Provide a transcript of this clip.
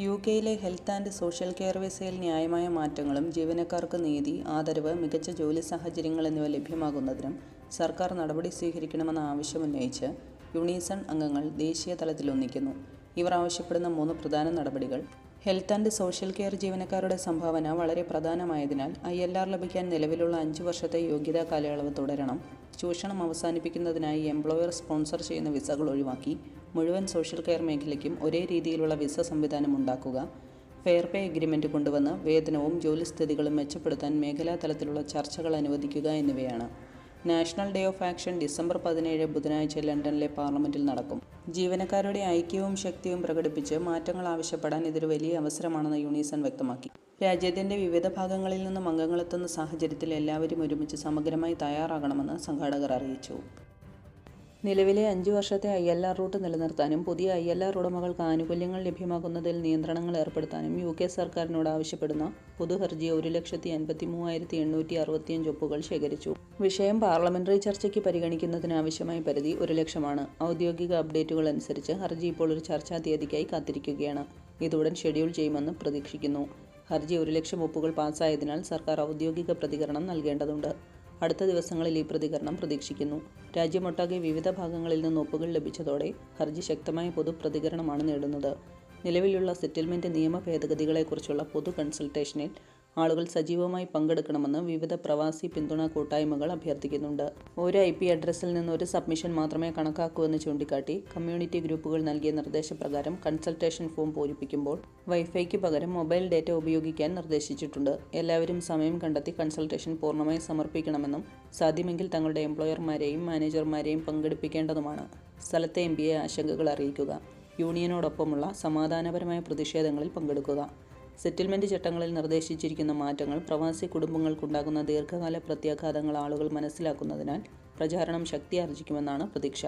U കെയിലെ health and social care വിസയിൽ ന്യായമായ മാറ്റങ്ങളും ജീവനക്കാർക്ക് നീതി ആദരവ് മികച്ച ജോലി സാഹചര്യങ്ങൾ എന്നിവ ലഭ്യമാകുന്നതിനും സർക്കാർ നടപടി സ്വീകരിക്കണമെന്ന ആവശ്യമുന്നയിച്ച് യുണീസൺ അംഗങ്ങൾ ദേശീയ തലത്തിൽ ഒന്നിക്കുന്നു. ഇവർ ആവശ്യപ്പെടുന്ന മൂന്ന് പ്രധാന നടപടികൾ ഹെൽത്ത് ആൻഡ് സോഷ്യൽ കെയർ ജീവനക്കാരുടെ സംഭാവന വളരെ പ്രധാനമായതിനാൽ ഐ എൽ ആർ ലഭിക്കാൻ നിലവിലുള്ള അഞ്ച് വർഷത്തെ യോഗ്യതാ കാലയളവ് തുടരണം. ചൂഷണം അവസാനിപ്പിക്കുന്നതിനായി എംപ്ലോയർ സ്പോൺസർ ചെയ്യുന്ന വിസകൾ ഒഴിവാക്കി. മുഴുവൻ സോഷ്യൽ കെയർ മേഖലയ്ക്കും ഒരേ രീതിയിലുള്ള വിസ സംവിധാനം ഉണ്ടാക്കുക. ഫെയർ പേ എഗ്രിമെന്റ് കൊണ്ടുവന്ന് വേതനവും ജോലിസ്ഥിതികളും മെച്ചപ്പെടുത്താൻ മേഖലാ തലത്തിലുള്ള ചർച്ചകൾ അനുവദിക്കുക എന്നിവയാണ്. National day of action December പതിനേഴ് ബുധനാഴ്ച ലണ്ടനിലെ പാർലമെന്റിൽ നടക്കും. ജീവനക്കാരുടെ ഐക്യവും ശക്തിയും പ്രകടിപ്പിച്ച് മാറ്റങ്ങൾ ആവശ്യപ്പെടാൻ ഇതൊരു വലിയ അവസരമാണെന്ന് യൂണീസൺ വ്യക്തമാക്കി. രാജ്യത്തിന്റെ വിവിധ ഭാഗങ്ങളിൽ നിന്നും അംഗങ്ങളെത്തുന്ന സാഹചര്യത്തിൽ എല്ലാവരും ഒരുമിച്ച് സമഗ്രമായി തയ്യാറാകണമെന്ന് സംഘാടകർ അറിയിച്ചു. നിലവിലെ അഞ്ച് വർഷത്തെ ഐ എൽ ആർ റൂട്ട് നിലനിർത്താനും പുതിയ ഐ എൽ ആർ ഉടമകൾക്ക് ആനുകൂല്യങ്ങൾ ലഭ്യമാക്കുന്നതിൽ നിയന്ത്രണങ്ങൾ ഏർപ്പെടുത്താനും യു കെ സർക്കാരിനോട് ആവശ്യപ്പെടുന്ന പൊതു ഹർജി ഒരു ലക്ഷത്തി അൻപത്തി മൂവായിരത്തി എണ്ണൂറ്റി അറുപത്തിയഞ്ച് ഒപ്പുകൾ ശേഖരിച്ചു. വിഷയം പാർലമെന്ററി ചർച്ചയ്ക്ക് പരിഗണിക്കുന്നതിനാവശ്യമായ പരിധി ഒരു ലക്ഷമാണ്. ഔദ്യോഗിക അപ്ഡേറ്റുകൾ അനുസരിച്ച് ഹർജി ഇപ്പോൾ ഒരു ചർച്ചാ തീയതിക്കായി കാത്തിരിക്കുകയാണ്. ഇതുടൻ ഷെഡ്യൂൾ ചെയ്യുമെന്ന് പ്രതീക്ഷിക്കുന്നു. ഹർജി ഒരു ലക്ഷം ഒപ്പുകൾ പാസ്സായതിനാൽ സർക്കാർ ഔദ്യോഗിക പ്രതികരണം നൽകേണ്ടതുണ്ട്. അടുത്ത ദിവസങ്ങളിൽ ഈ പ്രതികരണം പ്രതീക്ഷിക്കുന്നു. രാജ്യമൊട്ടാകെ വിവിധ ഭാഗങ്ങളിൽ നിന്ന് ഒപ്പുകൾ ലഭിച്ചതോടെ ഹർജി ശക്തമായ പൊതു പ്രതികരണമാണ് നേടുന്നത്. നിലവിലുള്ള സെറ്റിൽമെന്റ് നിയമ ഭേദഗതികളെക്കുറിച്ചുള്ള പൊതു കൺസൾട്ടേഷനിൽ ആളുകൾ സജീവമായി പങ്കെടുക്കണമെന്ന് വിവിധ പ്രവാസി പിന്തുണ കൂട്ടായ്മകൾ അഭ്യർത്ഥിക്കുന്നുണ്ട്. ഒരു ഐ പി അഡ്രസ്സിൽ നിന്ന് ഒരു സബ്മിഷൻ മാത്രമേ കണക്കാക്കൂ എന്ന് ചൂണ്ടിക്കാട്ടി കമ്മ്യൂണിറ്റി ഗ്രൂപ്പുകൾ നൽകിയ നിർദ്ദേശപ്രകാരം കൺസൾട്ടേഷൻ ഫോം പൂരിപ്പിക്കുമ്പോൾ വൈഫൈക്ക് പകരം മൊബൈൽ ഡാറ്റ ഉപയോഗിക്കാൻ നിർദ്ദേശിച്ചിട്ടുണ്ട്. എല്ലാവരും സമയം കണ്ടെത്തി കൺസൾട്ടേഷൻ പൂർണമായി സമർപ്പിക്കണമെന്നും സാധ്യമെങ്കിൽ തങ്ങളുടെ എംപ്ലോയർമാരെയും മാനേജർമാരെയും പങ്കെടുപ്പിക്കേണ്ടതുമാണ്. സ്ഥലത്തെ എം ആശങ്കകൾ അറിയിക്കുക. യൂണിയനോടൊപ്പമുള്ള സമാധാനപരമായ പ്രതിഷേധങ്ങളിൽ പങ്കെടുക്കുക. സെറ്റിൽമെന്റ് ചട്ടങ്ങളിൽ നിർദ്ദേശിച്ചിരിക്കുന്ന മാറ്റങ്ങൾ പ്രവാസി കുടുംബങ്ങൾക്കുണ്ടാകുന്ന ദീർഘകാല പ്രത്യാഘാതങ്ങൾ ആളുകൾ മനസ്സിലാക്കുന്നതിനാൽ പ്രചാരണം ശക്തിയാർജിക്കുമെന്നാണ് പ്രതീക്ഷ.